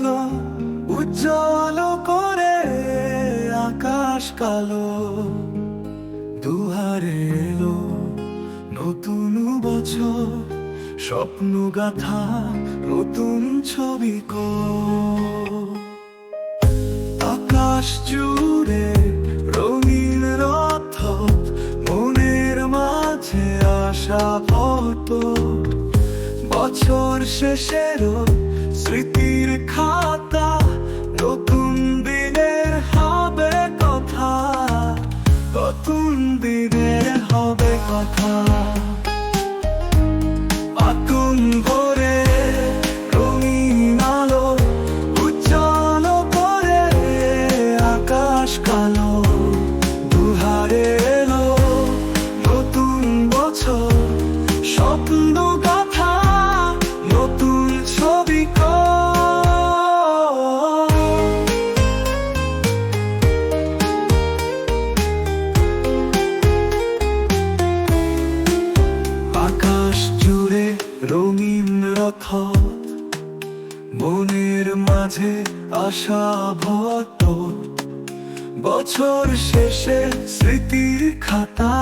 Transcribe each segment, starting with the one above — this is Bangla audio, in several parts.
আলো উজ্জ্বল করে আকাশ কালো। দুহারে এলো নতুন বছর, স্বপ্ন গাথা নতুন ছবি কো। আকাশ জুড়ে রঙিন রথ, মনের মাঝে আশা ভরপুর। বছর শেষেরও স্মৃতির খাতা নতুন দিনের হবে কথা কথা। রথ মনের মাঝে আশা ভত বছর শেষে স্মৃতির খাতা,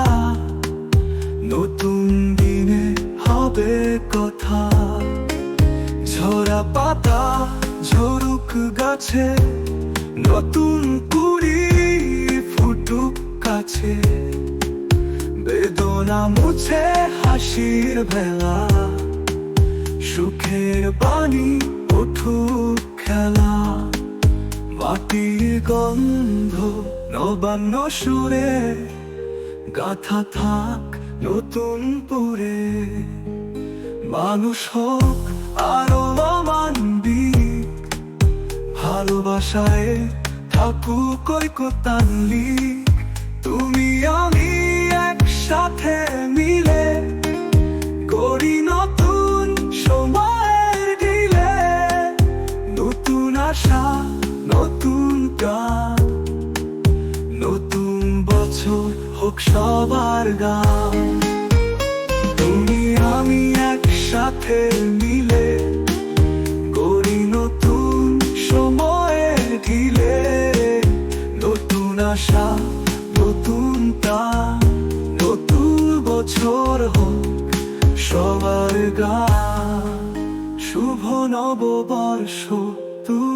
নতুন দিনে হবে কথা। ঝরা পাতা, ঝরুক গাছে, নতুন কুড়ি ফুটুক কাছে। বেদনা মুছে হাসির ভেলা। সুখের বাণী, উঠুক খেলা। মাটির গন্ধ, নবান্ন সুরে। গাথা থাক নতুন পুরে। মানুষ হোক আরও মানবিক। ভালোবাসায় থাকুক ঐকতান্লি তুমি আমি একসাথে মিলে হোক সবার গাম তুমি, আমি একসাথে মিলে করি নতুন সময়ে ঢিলে। নতুন আশা, নতুন তা নতুন বছর হোক সবার গা শুভ নববর্ষ, তুমি